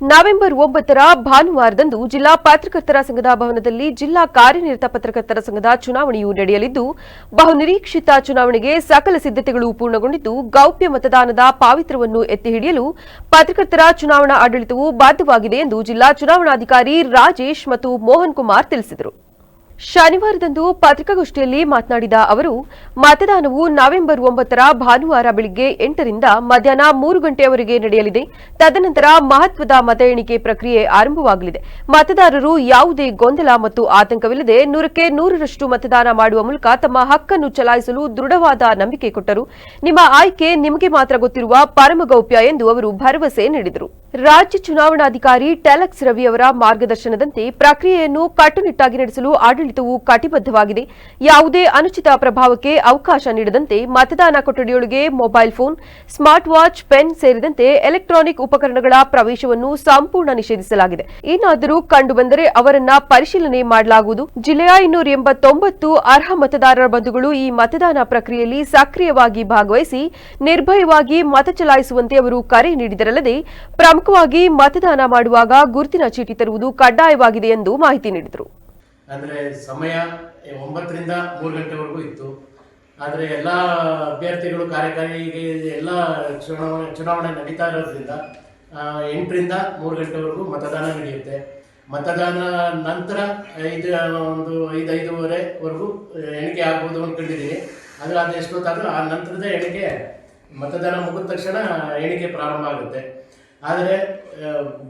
November ಒಂಬತ್ತರ ಭಾನುವಾರದಂದು ಜಿಲ್ಲಾ ಪತ್ರಕರ್ತರ ಸಂಘದ ಭವನದಲ್ಲಿ ಜಿಲ್ಲಾ ಕಾರ್ಯನಿರತ ಪತ್ರಕರ್ತರ ಸಂಘದ ಚುನಾವಣೆಯು ನಡೆಯಲಿದ್ದು, ಬಹುನಿರೀಕ್ಷಿತ ಚುನಾವಣೆಗೆ ಸಕಲ ಸಿದ್ಧತೆಗಳು ಪೂರ್ಣಗೊಂಡಿದ್ದು, ಗೌಪ್ಯ ಮತದಾನದ ಪಾವಿತ್ರವನ್ನು ಎತ್ತಿ ಹಿಡಿಯಲು ಪತ್ರಕರ್ತರ ಚುನಾವಣಾ ಆಡಳಿತವು ಬಾಧ್ಯವಾಗಿದೆ ಎಂದು ಜಿಲ್ಲಾ ಚುನಾವಣಾಧಿಕಾರಿ ರಾಜೇಶ್ ಮತ್ತು ಮೋಹನ್ ಕುಮಾರ್ ತಿಳಿಸಿದರು. ಶನಿವಾರದಂದು ಪತ್ರಿಕಾಗೋಷ್ಠಿಯಲ್ಲಿ ಮಾತನಾಡಿದ ಅವರು, ಮತದಾನವು ನವೆಂಬರ್ ಒಂಬತ್ತರ ಭಾನುವಾರ ಬೆಳಿಗ್ಗೆ ಎಂಟರಿಂದ ಮಧ್ಯಾಹ್ನ ಮೂರು ಗಂಟೆಯವರೆಗೆ ನಡೆಯಲಿದೆ. ತದನಂತರ ಮಹತ್ವದ ಮತ ಎಣಿಕೆ ಪ್ರಕ್ರಿಯೆ ಆರಂಭವಾಗಲಿದೆ. ಮತದಾರರು ಯಾವುದೇ ಗೊಂದಲ ಮತ್ತು ಆತಂಕವಿಲ್ಲದೆ ನೂರಕ್ಕೆ ನೂರರಷ್ಟು ಮತದಾನ ಮಾಡುವ ಮೂಲಕ ತಮ್ಮ ಹಕ್ಕನ್ನು ಚಲಾಯಿಸಲು ದೃಢವಾದ ನಂಬಿಕೆ ಕೊಟ್ಟರು. ನಿಮ್ಮ ಆಯ್ಕೆ ನಿಮಗೆ ಮಾತ್ರ ಗೊತ್ತಿರುವ ಪರಮಗೌಪ್ಯ ಎಂದು ಅವರು ಭರವಸೆ ನೀಡಿದರು. ರಾಜ್ಯ ಚುನಾವಣಾಧಿಕಾರಿ ಟೆಲಕ್ಸ್ ರವಿ ಅವರ ಮಾರ್ಗದರ್ಶನದಂತೆ ಪ್ರಕ್ರಿಯೆಯನ್ನು ಕಟ್ಟುನಿಟ್ಟಾಗಿ ನಡೆಸಲು ಆಡಳಿತವು ಕಟಿಬದ್ಧವಾಗಿದೆ. ಯಾವುದೇ ಅನುಚಿತ ಪ್ರಭಾವಕ್ಕೆ ಅವಕಾಶ ನೀಡದಂತೆ ಮತದಾನ ಕೊಠಡಿಯೊಳಗೆ mobile phone, smart watch, pen ಸೇರಿದಂತೆ ಎಲೆಕ್ಟ್ರಾನಿಕ್ ಉಪಕರಣಗಳ ಪ್ರವೇಶವನ್ನು ಸಂಪೂರ್ಣ ನಿಷೇಧಿಸಲಾಗಿದೆ. ಏನಾದರೂ ಕಂಡುಬಂದರೆ ಅವರನ್ನ ಪರಿಶೀಲನೆ ಮಾಡಲಾಗುವುದು. ಜಿಲ್ಲೆಯ ಇನ್ನೂರ ಎಂಬತ್ತೊಂಬತ್ತು ಅರ್ಹ ಮತದಾರರ ಬಂಧುಗಳು ಈ ಮತದಾನ ಪ್ರಕ್ರಿಯೆಯಲ್ಲಿ ಸಕ್ರಿಯವಾಗಿ ಭಾಗವಹಿಸಿ, ನಿರ್ಭಯವಾಗಿ ಮತ ಚಲಾಯಿಸುವಂತೆ ಅವರು ಕರೆ ನೀಡಿದರಲ್ಲದೆ, ಪ್ರಮುಖವಾಗಿ ಮತದಾನ ಮಾಡುವಾಗ ಗುರುತಿನ ಚೀಟಿ ತರುವುದು ಕಡ್ಡಾಯವಾಗಿದೆ ಎಂದು ಮಾಹಿತಿ ನೀಡಿದರು. ಅಂದರೆ ಸಮಯ ಒಂಬತ್ತರಿಂದ ಮೂರು ಗಂಟೆವರೆಗೂ ಇತ್ತು. ಆದರೆ ಎಲ್ಲ ಅಭ್ಯರ್ಥಿಗಳು ಕಾರ್ಯಕಾರಿಗೆ ಎಲ್ಲ ಚುನಾವಣೆ ಚುನಾವಣೆ ನಡೀತಾ ಇರೋದ್ರಿಂದ ಎಂಟರಿಂದ ಮೂರು ಗಂಟೆವರೆಗೂ ಮತದಾನ ನಡೆಯುತ್ತೆ. ಮತದಾನ ನಂತರ ಐದು, ಒಂದು ಐದು ಐದೂವರೆವರೆಗೂ ಎಣಿಕೆ ಆಗ್ಬೋದು ಅಂದ್ಕೊಂಡಿದ್ದೀನಿ ಆದರೆ ಅದು ಎಷ್ಟೊತ್ತಾದರೂ ಆ ನಂತರದ ಎಣಿಕೆ ಮತದಾನ ಮುಗಿದ ತಕ್ಷಣ ಎಣಿಕೆ ಪ್ರಾರಂಭ ಆಗುತ್ತೆ. ಆದರೆ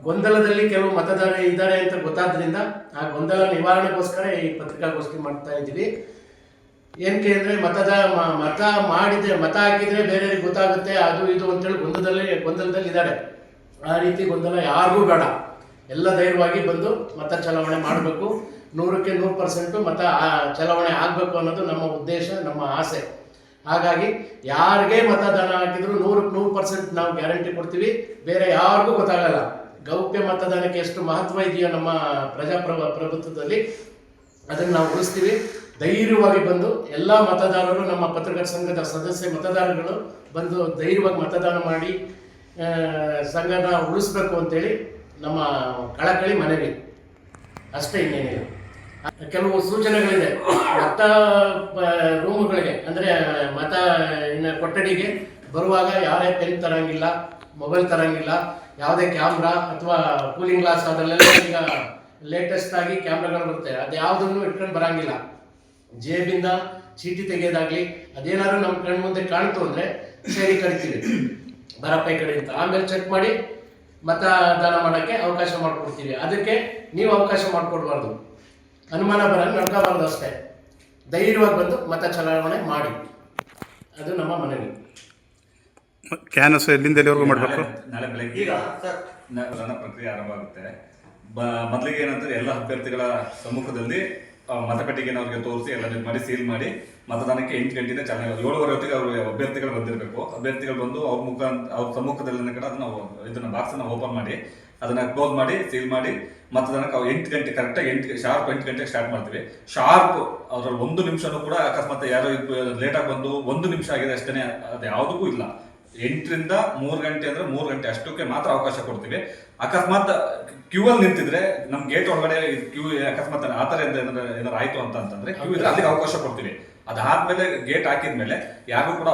ಗೊಂದಲದಲ್ಲಿ ಕೆಲವು ಮತದಾರರು ಇದ್ದಾರೆ ಅಂತ ಗೊತ್ತಾದ್ರಿಂದ ಆ ಗೊಂದಲ ನಿವಾರಣೆಗೋಸ್ಕರ ಈ ಪತ್ರಿಕಾಗೋಷ್ಠಿ ಮಾಡ್ತಾ ಇದ್ದೀವಿ. ಏನಕ್ಕೆ ಅಂದರೆ ಮತದ ಮತ ಮಾಡಿದರೆ, ಮತ ಹಾಕಿದ್ರೆ ಬೇರೆಯವ್ರಿಗೆ ಗೊತ್ತಾಗುತ್ತೆ, ಅದು ಇದು ಅಂತೇಳಿ ಗೊಂದಲದಲ್ಲಿ ಗೊಂದಲದಲ್ಲಿ ಇದ್ದಾರೆ. ಆ ರೀತಿ ಗೊಂದಲ ಯಾರಿಗೂ ಬೇಡ. ಎಲ್ಲ ಧೈರ್ಯವಾಗಿ ಬಂದು ಮತ ಚಲಾವಣೆ ಮಾಡಬೇಕು. ನೂರಕ್ಕೆ ನೂರು ಪರ್ಸೆಂಟು ಮತ ಚಲಾವಣೆ ಆಗಬೇಕು ಅನ್ನೋದು ನಮ್ಮ ಉದ್ದೇಶ, ನಮ್ಮ ಆಸೆ. ಹಾಗಾಗಿ ಯಾರಿಗೆ ಮತದಾನ ಹಾಕಿದ್ರು ನೂರಕ್ಕೆ ನೂರು ಪರ್ಸೆಂಟ್ ನಾವು ಗ್ಯಾರಂಟಿ ಕೊಡ್ತೀವಿ. ಬೇರೆ ಯಾರಿಗೂ ಗೊತ್ತಾಗಲ್ಲ. ಗೌಪ್ಯ ಮತದಾನಕ್ಕೆ ಎಷ್ಟು ಮಹತ್ವ ಇದೆಯೋ ನಮ್ಮ ಪ್ರಜಾಪ್ರಭ, ಪ್ರಭುತ್ವದಲ್ಲಿ ಅದನ್ನು ನಾವು ಉಳಿಸ್ತೀವಿ. ಧೈರ್ಯವಾಗಿ ಬಂದು ಎಲ್ಲ ಮತದಾರರು, ನಮ್ಮ ಪತ್ರಕರ್ತ ಸಂಘದ ಸದಸ್ಯ ಮತದಾರಗಳು ಬಂದು ಧೈರ್ಯವಾಗಿ ಮತದಾನ ಮಾಡಿ ಸಂಘನ ಉಳಿಸ್ಬೇಕು ಅಂತೇಳಿ ನಮ್ಮ ಕಳಕಳಿ ಮನವಿ. ಅಷ್ಟೇ ಇನ್ನೇನಿಲ್ಲ. ಕೆಲವು ಸೂಚನೆಗಳಿದೆ. ಮತ ರೂಮ್ಗಳಿಗೆ, ಅಂದರೆ, ಮತ, ಇನ್ನು ಕೊಠಡಿಗೆ ಬರುವಾಗ ಯಾವುದೇ ಪೆನ್ ತರಂಗಿಲ್ಲ, ಮೊಬೈಲ್ ತರಂಗಿಲ್ಲ, ಯಾವುದೇ ಕ್ಯಾಮ್ರಾ ಅಥವಾ ಕೂಲಿಂಗ್ ಗ್ಲಾಸ್ ಅದರಲ್ಲೆಲ್ಲ ಈಗ ಲೇಟೆಸ್ಟ್ ಆಗಿ ಕ್ಯಾಮ್ರಾಗಳು ಬರುತ್ತೆ. ಅದು ಯಾವುದನ್ನು ಇಟ್ಕೊಂಡು ಬರಂಗಿಲ್ಲ. ಜೇಬಿಂದ ಚೀಟಿ ತೆಗೆಯೋದಾಗ್ಲಿ ಅದೇನಾದ್ರು ನಮ್ಮ ಕಣ್ಣು ಮುಂದೆ ಕಾಣ್ತು ಅಂದರೆ ಸೇರಿ ಕರಿತೀವಿ. ಬರಪ್ಪ ಈ ಕಡೆ ಅಂತ. ಆಮೇಲೆ ಚೆಕ್ ಮಾಡಿ ಮತದಾನ ಮಾಡೋಕ್ಕೆ ಅವಕಾಶ ಮಾಡಿಕೊಡ್ತೀವಿ. ಅದಕ್ಕೆ ನೀವು ಅವಕಾಶ ಮಾಡಿಕೊಡ್ಬಾರ್ದು. ಅನುಮಾನ ಬರಂಗೆ ನಡ್ಕೋಬಾರ್ದು ಅಷ್ಟೇ. ಧೈರ್ಯವಾಗಿ ಬಂದು ಮತ ಚಲಾವಣೆ ಮಾಡಿ. ಅದು ನಮ್ಮ ಮನವಿ. ಕ್ಯಾನಸ್ ಎಲ್ಲಿಂದ ಎಲ್ಲಿವರೆಗೂ ಮಾಡಬೇಕು? ನಾಳೆ- ಬೆಳಗ್ಗೆ ಈಗ ಮತದಾನ ಪ್ರಕ್ರಿಯೆ ಆರಂಭ ಆಗುತ್ತೆ. ಬ- ಮೊದಲಿಗೆ ಏನಂದ್ರೆ ಎಲ್ಲ ಅಭ್ಯರ್ಥಿಗಳ ಸಮ್ಮುಖದಲ್ಲಿ ಮತಪೆಟ್ಟಿಗೆ ಮತಪೆಟ್ಟಿಗೆನ ಅವ್ರಿಗೆ ತೋರಿಸಿ ಎಲ್ಲ ಮಾಡಿ ಸೀಲ್ ಮಾಡಿ ಮತದಾನಕ್ಕೆ ಎಂಟು ಗಂಟೆಯಿಂದ ಚಾಲನೆ ಏಳುವರೆ ಹೊತ್ತಿಗೆ ಅವರು ಅಭ್ಯರ್ಥಿಗಳು ಬಂದಿರಬೇಕು. ಅಭ್ಯರ್ಥಿಗಳು ಬಂದು ಅವ್ರ ಮುಖ ಅವ್ರ ಸಮ್ಮುಖದಲ್ಲಿ ಕೂಡ ಅದನ್ನ ಇದನ್ನ ಬಾಕ್ಸ್ ಅನ್ನ ಓಪನ್ ಮಾಡಿ ಅದನ್ನ ಕ್ಲೋಸ್ ಮಾಡಿ ಸೀಲ್ ಮಾಡಿ, ಮತ್ತೆ ಅದನ್ನ ಎಂಟು ಗಂಟೆ ಕರೆಕ್ಟಾಗಿ ಎಂಟು ಶಾರ್ಪ್ ಎಂಟು ಗಂಟೆಗೆ ಸ್ಟಾರ್ಟ್ ಮಾಡ್ತೀವಿ. ಶಾರ್ಪ್ ಅದ್ರಲ್ಲಿ ಒಂದು ನಿಮಿಷನೂ ಕೂಡ ಅಕಸ್ಮಾತ್ ಯಾರೋ ಲೇಟಾಗಿ ಬಂದು ಒಂದು ನಿಮಿಷ ಆಗಿದೆ ಅಷ್ಟೇ ಅದು ಯಾವುದಕ್ಕೂ ಇಲ್ಲ. ಎಂಟರಿಂದ ಮೂರು ಗಂಟೆ ಅಂದ್ರೆ ಮೂರು ಗಂಟೆ ಅಷ್ಟಕ್ಕೆ ಮಾತ್ರ ಅವಕಾಶ ಕೊಡ್ತೀವಿ. ಅಕಸ್ಮಾತ್ ಕ್ಯೂ ಅಲ್ಲಿ ನಿಂತಿದ್ರೆ, ನಮ್ ಗೇಟ್ ಒಳಗಡೆ ಕ್ಯೂ ಅಕಸ್ಮಾತ್ ಆ ಥರ ಏನಾದ್ರು ಆಯ್ತು ಅಂತ ಅಂತಂದ್ರೆ ಕ್ಯೂ ಇದ್ರೆ ಅದಕ್ಕೆ ಅವಕಾಶ ಕೊಡ್ತೀವಿ. ಅದಾದ್ಮೇಲೆ ಗೇಟ್ ಹಾಕಿದ್ಮೇಲೆ ಯಾರಿಗೂ ಕೂಡ